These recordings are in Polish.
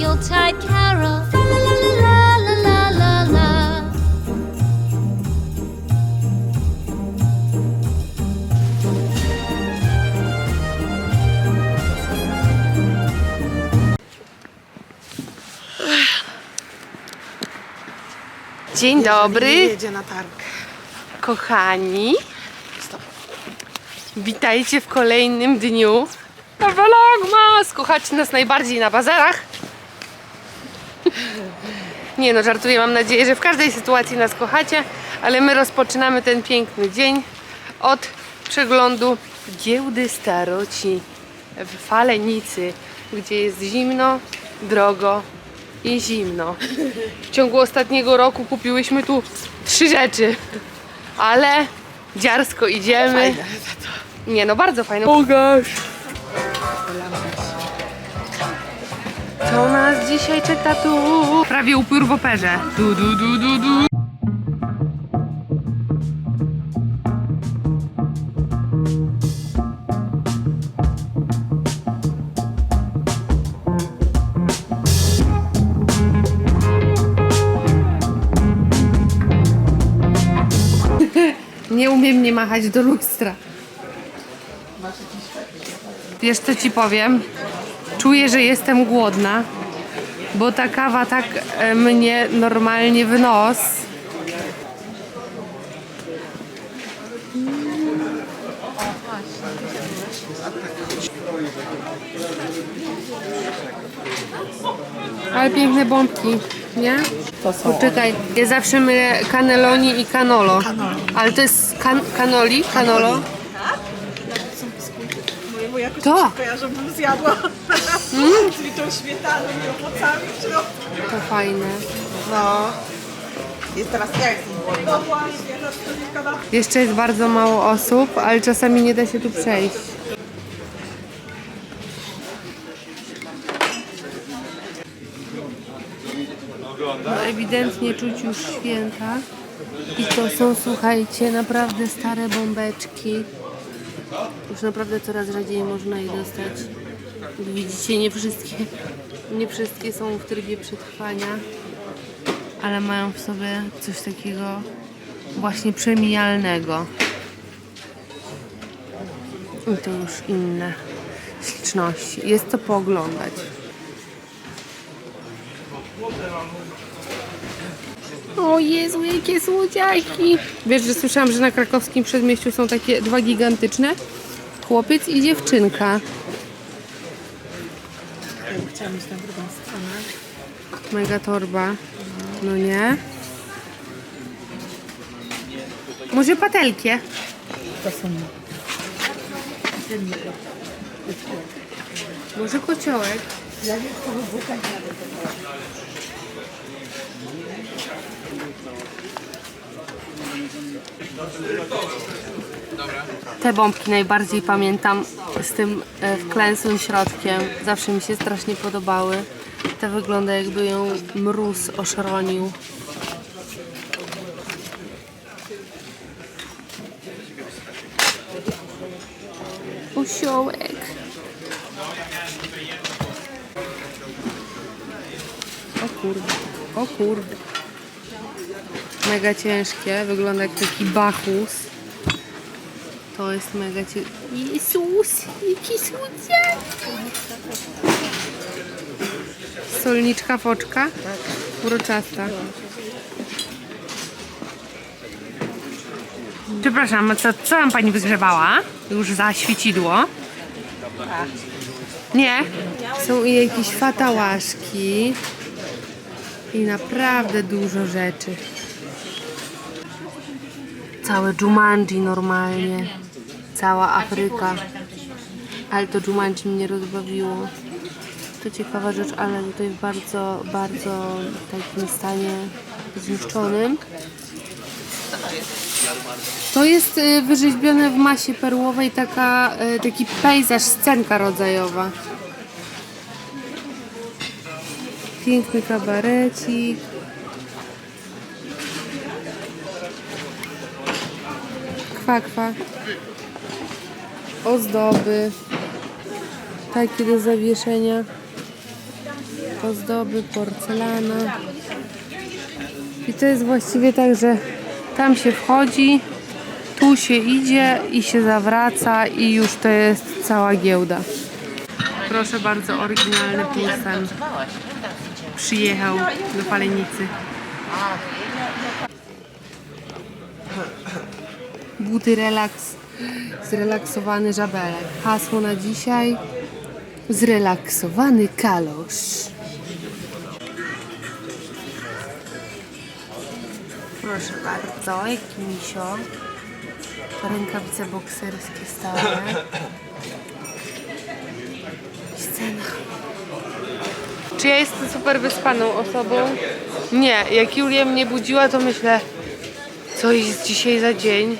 Yuletide carol. La la la la la la la la. Dzień dobry, jedzie na targ. kochani. Witajcie w kolejnym dniu Vlogmas. Kochacie nas najbardziej na bazarach. Nie no, żartuję. Mam nadzieję, że w każdej sytuacji nas kochacie, ale my rozpoczynamy ten piękny dzień od przeglądu giełdy staroci w Falenicy, gdzie jest zimno, drogo i zimno. W ciągu ostatniego roku kupiłyśmy tu trzy rzeczy, ale dziarsko idziemy. Nie no, bardzo fajne. Pokaż! Co nas dzisiaj czeka tu? Prawie upiór w operze. Du, du, du, du, du. Nie umiem nie machać do lustra. Wiesz co ci powiem? Czuję, że jestem głodna, bo ta kawa tak e, mnie normalnie w nos. Ale piękne bombki, nie? To są Poczekaj, ja zawsze mylę caneloni i canolo. Ale to jest kan canoli? Canolo? Jakoś To. to. kojarzę, bym zjadła z litą śmietaną i owocami w środku. To fajne. No. Jest teraz ja jestem głodna. No właśnie, to. Jeszcze jest bardzo mało osób, ale czasami nie da się tu przejść. No ewidentnie czuć już święta. I to są, słuchajcie, naprawdę stare bombeczki. Już naprawdę coraz rzadziej można je dostać. Widzicie, nie wszystkie, nie wszystkie są w trybie przetrwania, ale mają w sobie coś takiego właśnie przemijalnego. I to już inne śliczności. Jest co pooglądać. O Jezu, jakie słodziaki! Wiesz, że słyszałam, że na krakowskim przedmieściu są takie dwa gigantyczne? Chłopiec i dziewczynka. Chciałam iść na drugą stronę. Mega torba. No nie? Może patelkie? To są Może kociołek? Te bombki najbardziej pamiętam z tym e, wklęsłym środkiem. Zawsze mi się strasznie podobały. Te wygląda jakby ją mróz oszronił. Osiołek. O kurde, o kurde. Mega ciężkie, wygląda jak taki bachus. To jest mega ciężkie. Jezus, jaki słodziak. Solniczka foczka? Uroczasta. Przepraszam, co, co nam pani wygrzewała? Już za świecidło? Nie? Są i jakieś fatałaszki. I naprawdę dużo rzeczy. Całe Jumanji normalnie. Cała Afryka. Ale to Jumanji mnie rozbawiło. To ciekawa rzecz, ale tutaj w bardzo, bardzo takim stanie zniszczonym. To jest y, wyrzeźbione w masie perłowej taka, y, taki pejzaż, scenka rodzajowa. Piękny kabarecik. Kwa, kwa. Ozdoby, takie do zawieszenia, ozdoby, porcelana. I to jest właściwie tak, że tam się wchodzi, tu się idzie i się zawraca i już to jest cała giełda. Proszę bardzo, oryginalny pulsem przyjechał do Falenicy. Buty relaks, zrelaksowany żabelek. Hasło na dzisiaj, zrelaksowany kalosz. Proszę bardzo, jaki misio. Rękawice bokserskie stałe. Scena. Czy ja jestem super wyspaną osobą? Nie. Jak Julia mnie budziła, to myślę, co jest dzisiaj za dzień?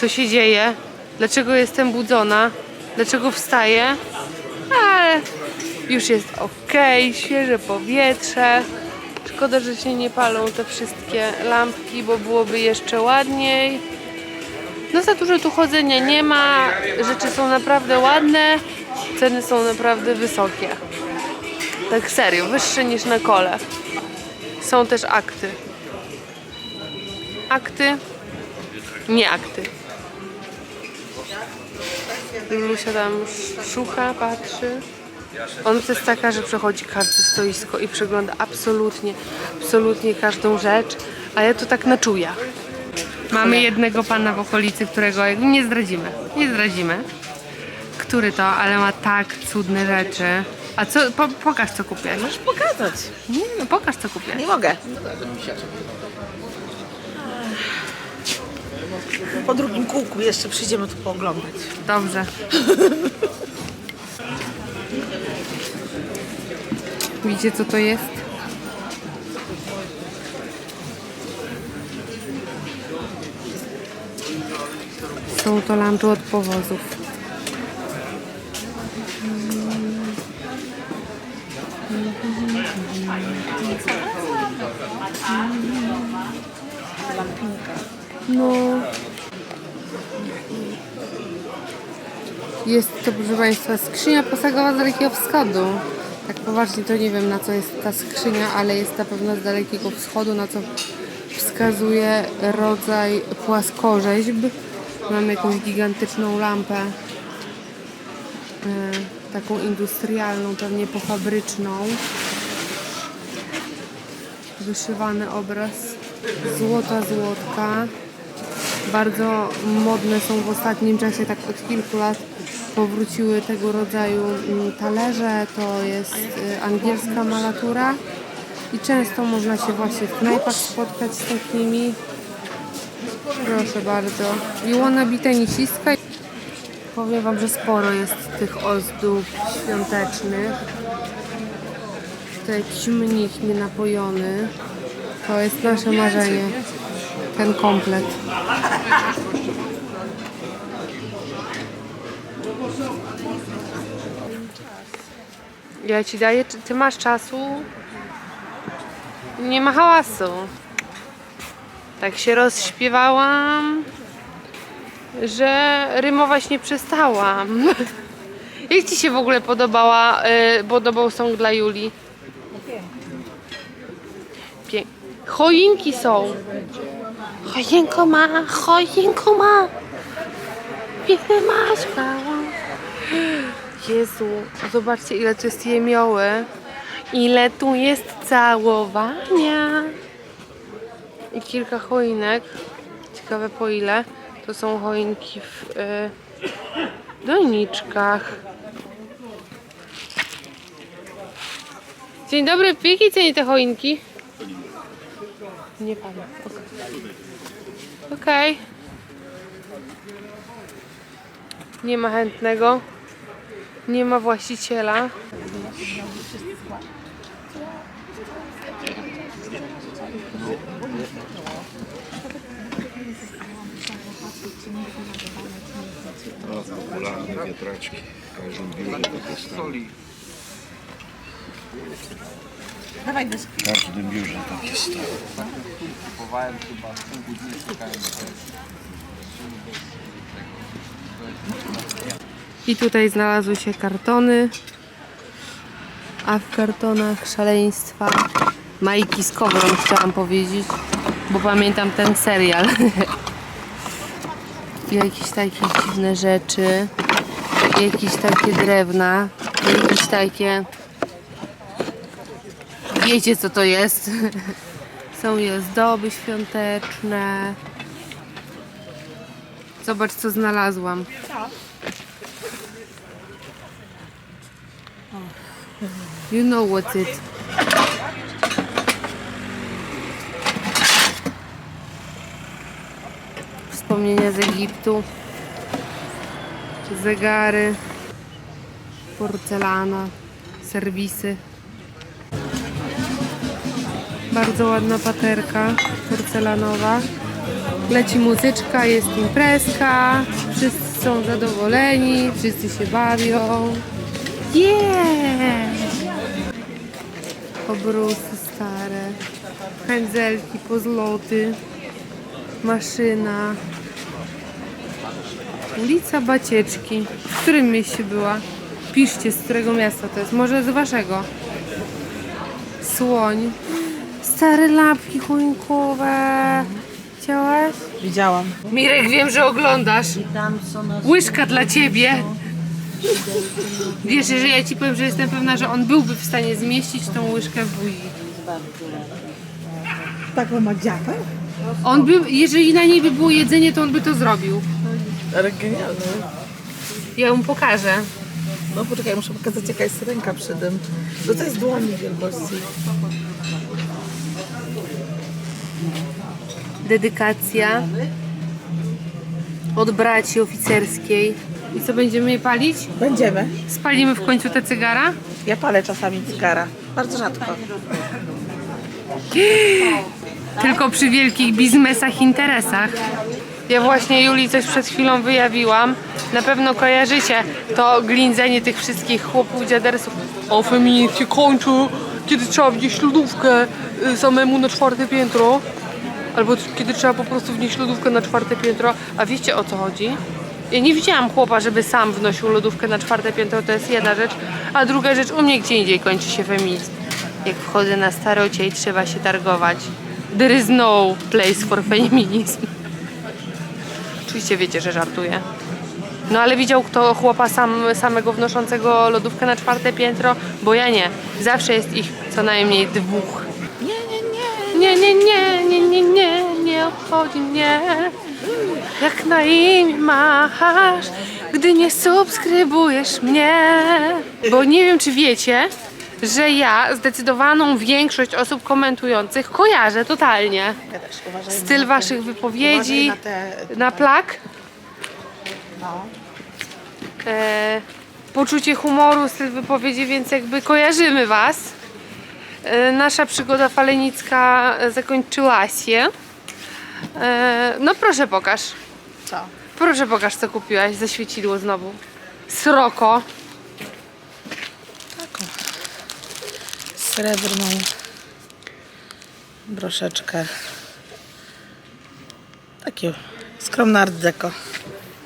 Co się dzieje? Dlaczego jestem budzona? Dlaczego wstaję? Ale już jest ok, świeże powietrze. Szkoda, że się nie palą te wszystkie lampki, bo byłoby jeszcze ładniej. No za dużo tu chodzenia nie ma. Rzeczy są naprawdę ładne. Ceny są naprawdę wysokie. Tak serio, wyższe niż na kole. Są też akty. Akty, nie akty. Lulusia tam szuka, patrzy. On jest taka, że przechodzi każde stoisko i przegląda absolutnie, absolutnie każdą rzecz, a ja to tak na czuja. Mamy jednego pana w okolicy, którego jakby nie zdradzimy. Nie zdradzimy. Który to, ale ma tak cudne rzeczy. A co, po, pokaż co kupiłeś. Możesz pokazać. Nie, no pokaż co kupiłeś. Nie mogę. Po drugim kółku jeszcze przyjdziemy tu pooglądać. Dobrze. Widzicie co to jest? Są to lampy od powozów. No. Jest to, proszę Państwa, skrzynia posagowa z Dalekiego Wschodu. Tak poważnie to nie wiem, na co jest ta skrzynia, ale jest na pewno z Dalekiego Wschodu, na co wskazuje rodzaj płaskorzeźb. Mamy jakąś gigantyczną lampę, e, taką industrialną, pewnie pofabryczną. Wyszywany obraz, złota złotka bardzo modne są w ostatnim czasie, tak od kilku lat powróciły tego rodzaju mm, talerze. To jest y, angielska malatura i często można się właśnie w knajpach spotkać z takimi. Proszę bardzo. I wannabe tenisistka. Powiem Wam, że sporo jest tych ozdób świątecznych. To jakiś mnich nienapojony. To jest nasze marzenie. Ten komplet. Ja ci daję, czy ty masz czasu? Nie ma hałasu. Tak się rozśpiewałam, że rymować nie przestałam. Jak ci się w ogóle podobała, y, podobał song dla Julii? Pię- Choinki są. Choinko ma, choinko ma. Masz Jezu, zobaczcie ile tu jest jemioły. Ile tu jest całowania. I kilka choinek. Ciekawe po ile. To są choinki w y, doniczkach. Dzień dobry, w jakiej cenie te choinki? Nie pana. Okej. Nie ma chętnego. Nie ma właściciela. No, popularne wiatraczki. W każdym biurze stoi. Dawaj deski. W każdym biurze takie stoi. Kupowałem chyba pół godziny test. I tutaj znalazły się kartony. A w kartonach szaleństwa Majki z Kowrą chciałam powiedzieć, bo pamiętam ten serial. jakieś takie dziwne rzeczy, jakieś takie drewna, jakieś takie... Wiecie co to jest? Są i ozdoby świąteczne. Zobacz co znalazłam. You know what's it. Wspomnienia z Egiptu. Zegary. Porcelana. Serwisy. Bardzo ładna paterka porcelanowa. Leci muzyczka, jest imprezka. Wszyscy są zadowoleni, wszyscy się bawią. Yeah! Obrusy stare, pędzelki, pozloty, maszyna. Ulica Bacieczki. W którym mieście była? Piszcie, z którego miasta to jest. Może z waszego. Słoń. Stare lampki choinkowe. Chciałaś? Widziałam. Mirek, wiem, że oglądasz. Łyżka dla ciebie. Wiesz, że ja ci powiem, że jestem pewna, że on byłby w stanie zmieścić tą łyżkę w buzi. Taką ma dziapę? On by, jeżeli na niej by było jedzenie, to on by to zrobił. Ale genialne. Ja mu pokażę. No poczekaj, muszę pokazać jaka jest ręka przy tym. No to jest dłoń wielkości. Dedykacja od braci oficerskiej. I co, będziemy je palić? Będziemy. Spalimy w końcu te cygara? Ja palę czasami cygara. Bardzo rzadko. Tylko przy wielkich biznesach, interesach. Ja właśnie Julii coś przed chwilą wyjawiłam. Na pewno kojarzycie to glindzenie tych wszystkich chłopów dziadersów. O, feminizm się kończy, kiedy trzeba wnieść lodówkę y, samemu na czwarte piętro. Albo kiedy trzeba po prostu wnieść lodówkę na czwarte piętro. A wiecie o co chodzi? Ja nie widziałam chłopa, żeby sam wnosił lodówkę na czwarte piętro, to jest jedna rzecz. A druga rzecz, u mnie gdzie indziej kończy się feminizm. Jak wchodzę na starocie i trzeba się targować. There is no place for feminism. Oczywiście wiecie, że żartuję. No ale widział kto chłopa sam, samego wnoszącego lodówkę na czwarte piętro? Bo ja nie. Zawsze jest ich co najmniej dwóch. Nie, nie, nie. Nie, nie, nie, nie, obchodzi mnie. Jak na imię machasz, gdy nie subskrybujesz mnie. Bo nie wiem, czy wiecie, że ja zdecydowaną większość osób komentujących kojarzę totalnie. Ja też uważaj Styl na waszych wypowiedzi, uważaj na te... na plak, No. e, poczucie humoru, styl wypowiedzi, więc jakby kojarzymy was. E, nasza przygoda falenicka zakończyła się. E, no proszę pokaż. Co? Proszę pokaż co kupiłaś za świecidło znowu. Sroko. Taką. Srebrną broszeczkę. Takie skromne art deco.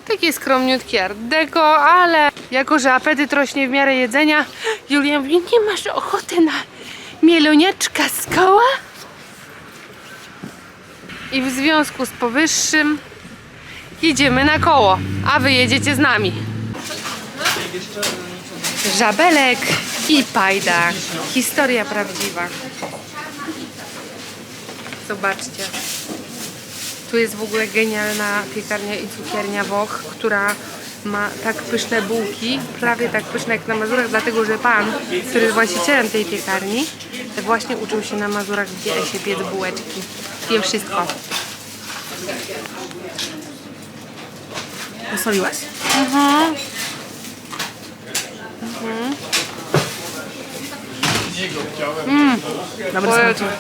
Takie skromniutkie art deco, ale jako, że apetyt rośnie w miarę jedzenia, Julia mówi, nie masz ochoty na mielonieczka z koła? I w związku z powyższym jedziemy na koło, a wy jedziecie z nami. Żabelek i pajda. Historia prawdziwa. Zobaczcie. Tu jest w ogóle genialna piekarnia i cukiernia Woch, która ma tak pyszne bułki, prawie tak pyszne jak na Mazurach, dlatego że pan, który jest właścicielem tej piekarni, właśnie uczył się na Mazurach w GS-ie piec bułeczki. Wie wszystko. Posoliłaś? Dobry Polecam. smak.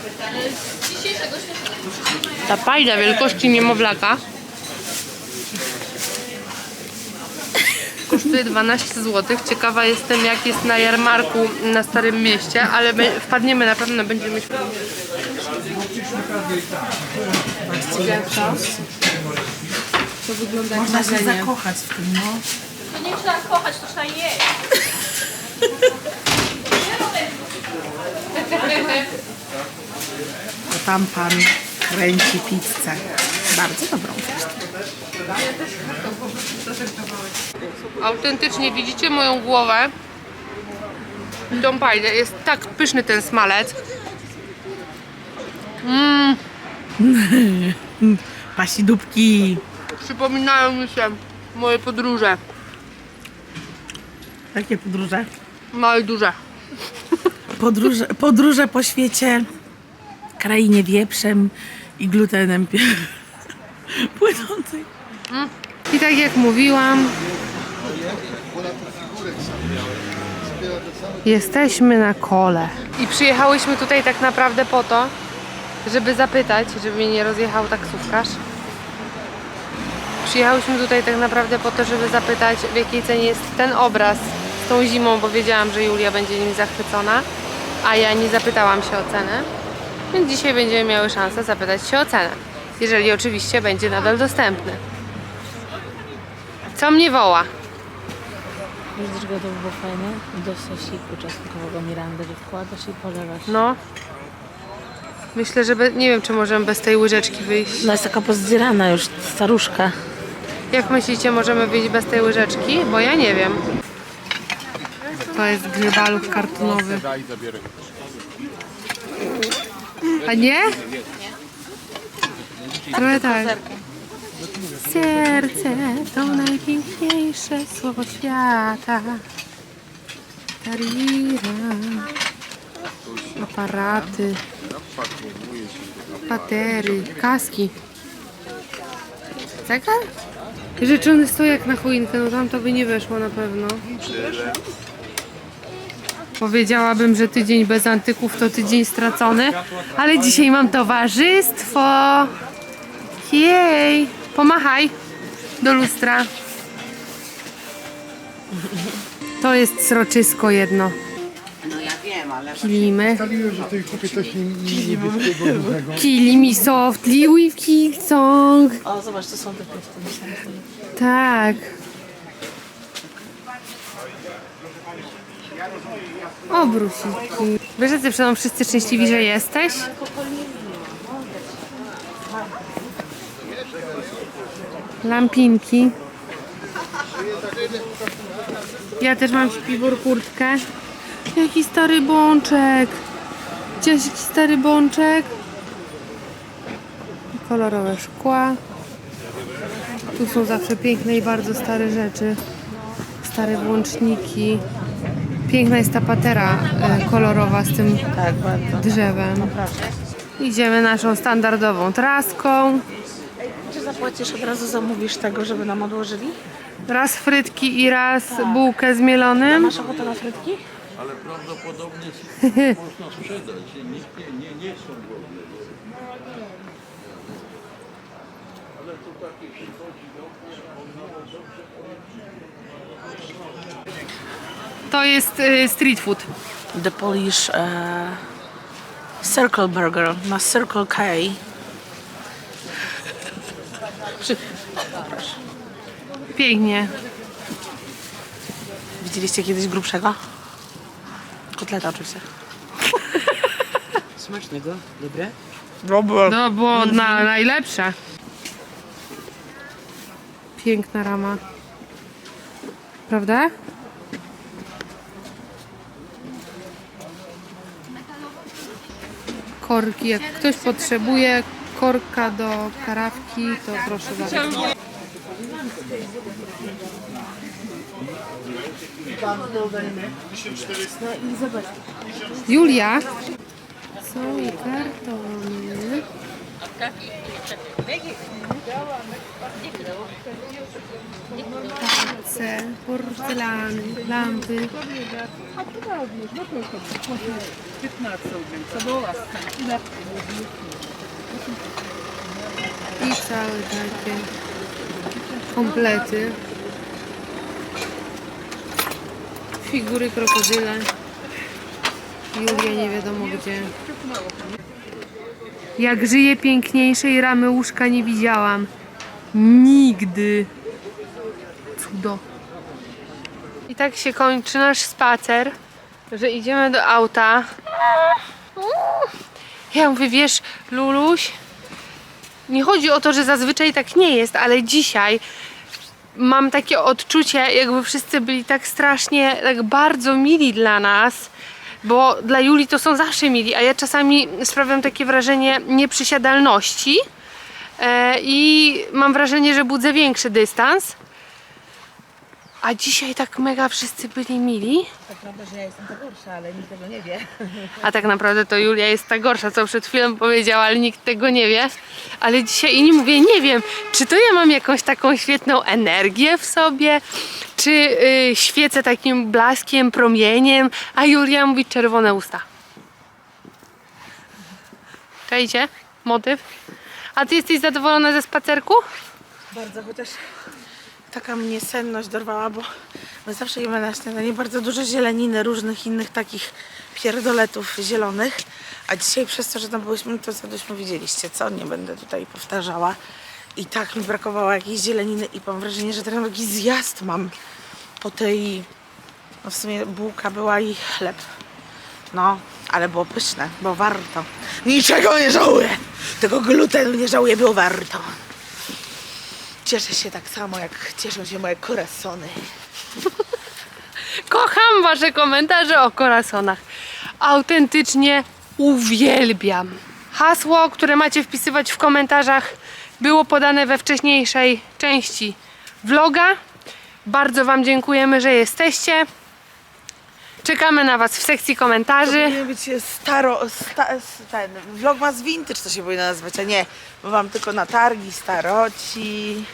Ta pajda wielkości niemowlaka kosztuje 12 zł. Ciekawa jestem jak jest na jarmarku na Starym Mieście, ale my wpadniemy na pewno, będziemy mieć... To wygląda jak Można się marzenie. zakochać w tym, no. To nie trzeba kochać, to trzeba jeść. To tam pan kręci pizzę. Bardzo dobrą zresztą. Autentycznie widzicie moją głowę? Tą pajdę. Jest tak pyszny ten smalec. Pasi dupki. Przypominają mi się moje podróże. Jakie podróże? Małe i duże. Podróże, podróże po świecie, krainie wieprzem i glutenem płynącej. I tak jak mówiłam, jesteśmy na kole. I przyjechałyśmy tutaj tak naprawdę po to, żeby zapytać, żeby mnie nie rozjechał taksówkarz. Przyjechałyśmy tutaj tak naprawdę po to, żeby zapytać, w jakiej cenie jest ten obraz z tą zimą, bo wiedziałam, że Julia będzie nim zachwycona, a ja nie zapytałam się o cenę. Więc dzisiaj będziemy miały szansę zapytać się o cenę. Jeżeli oczywiście będzie nadal dostępny. Co mnie woła? Wiesz, dlaczego to było fajne? Do sosiku czosnkowego Mirandy, wkładasz i polewasz. No. Myślę, że be, nie wiem, czy możemy bez tej łyżeczki wyjść. Ona jest taka pozdzierana już, staruszka. Jak myślicie, możemy wyjść bez tej łyżeczki? Bo ja nie wiem. To jest grybalów kartonowy. A nie? Trochę tak. Serce to najpiękniejsze słowo świata. Tarira. Aparaty. Patery. Kaski. Zegar? Rzeczony stojak na choinkę, no tam to by nie weszło na pewno. Powiedziałabym, że tydzień bez antyków to tydzień stracony, ale dzisiaj mam towarzystwo. Jej, pomachaj do lustra. To jest sroczysko jedno. No ja wiem, ale... Kilimy. Kilimi softly with Killsong. O, zobacz, to są te piesty. Tak. O, brusiki. Wiesz, że ty przed mną wszyscy szczęśliwi, że jesteś? Lampinki. Ja też mam śpiwór kurtkę. Jaki stary bączek. Gdzieś jaki stary bączek. Kolorowe szkła. Tu są zawsze piękne i bardzo stare rzeczy. Stare włączniki. Piękna jest ta patera e, kolorowa z tym Tak, drzewem. Idziemy naszą standardową traską. Zapłacisz, od razu zamówisz tego, żeby nam odłożyli? Raz frytki i raz bułkę z mielonym. Masz ochotę na frytki? To jest e, street food. The Polish e, Circle Burger na Circle K. Pięknie. Widzieliście kiedyś grubszego? Kotleta oczywiście. Smacznego, dobre? To było na, najlepsze. Piękna rama. Prawda? Korki, jak ktoś potrzebuje korka do karawki, to proszę bardzo. Julia. Są i kartony. Tace, porcelany, lampy. I całe takie komplety. Figury krokodyle. Julia nie wiadomo gdzie. Jak żyje piękniejszej ramy łóżka nie widziałam. Nigdy. Cudo. I tak się kończy nasz spacer, że idziemy do auta. Ja mówię, wiesz, Luluś, nie chodzi o to, że zazwyczaj tak nie jest, ale dzisiaj mam takie odczucie, jakby wszyscy byli tak strasznie, tak bardzo mili dla nas, bo dla Julii to są zawsze mili, a ja czasami sprawiam takie wrażenie nieprzysiadalności e, i mam wrażenie, że budzę większy dystans. A dzisiaj tak mega wszyscy byli mili. Tak naprawdę, że ja jestem ta gorsza, ale nikt tego nie wie. A tak naprawdę to Julia jest ta gorsza, co przed chwilą powiedziała, ale nikt tego nie wie. Ale dzisiaj i nie mówię, nie wiem, czy to ja mam jakąś taką świetną energię w sobie, czy y, świecę takim blaskiem, promieniem, a Julia mówi czerwone usta. Czajcie? Motyw? A ty jesteś zadowolona ze spacerku? Bardzo, chociaż taka mnie senność dorwała, bo my zawsze jemy na śniadanie bardzo dużo zieleniny, różnych innych takich pierdoletów zielonych. A dzisiaj przez to, że tam byliśmy, no to zadośmy widzieliście, co? Nie będę tutaj powtarzała. I tak mi brakowało jakiejś zieleniny i mam wrażenie, że teraz jakiś zjazd mam po tej... No w sumie bułka była i chleb. No, ale było pyszne, bo warto. Niczego nie żałuję! Tego glutenu nie żałuję, było warto. Cieszę się tak samo, jak cieszą się moje korasony. Kocham wasze komentarze o korasonach. Autentycznie uwielbiam. Hasło, które macie wpisywać w komentarzach, było podane we wcześniejszej części vloga. Bardzo wam dziękujemy, że jesteście. Czekamy na was w sekcji komentarzy. Powinien być staro, sta, ten vlogmas vintage to się powinno nazywać, a nie, bo mam tylko na targi, staroci,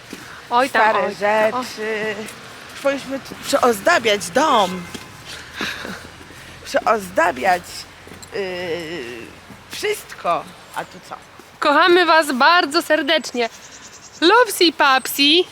Oj tam, stare oj. Rzeczy. Powinniśmy tu przeozdabiać dom. Przeozdabiać yy, wszystko. A tu co? kochamy was bardzo serdecznie. Lopsy Papsi.